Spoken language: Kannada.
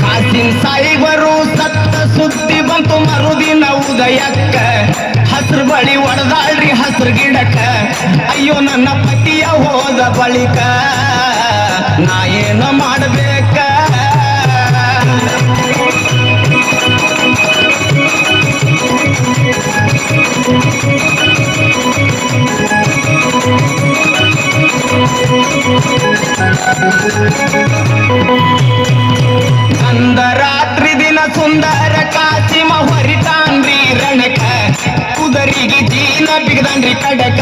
ಕಾಸಿನ ಸಾಯಿಬರು ಸತ್ತ ಸುದ್ದಿ ಬಂತು ಮರುದಿನ ಉದಯಕ್ಕ. ಹಸ್ರು ಬಳಿ ಒಡೆದಾಳ್ರಿ ಹಸ್ರು ಗಿಡಕ್ಕ. ಅಯ್ಯೋ ನನ್ನ ಪತಿಯ ಹೋದ ಬಳಿಕ. ನಾ ಏನು ಮಾಡಬೇಕ? ಅಂದ ರಾತ್ರಿ ದಿನ ಸುಂದರ ಕಾಸಿಮ ಹೊರಿತಾನ್ರಿ ರಣಕ. ಕುದರಿಗೆ ಜೀನ ಬಿಗದನ್ರಿ ಕಡಕ.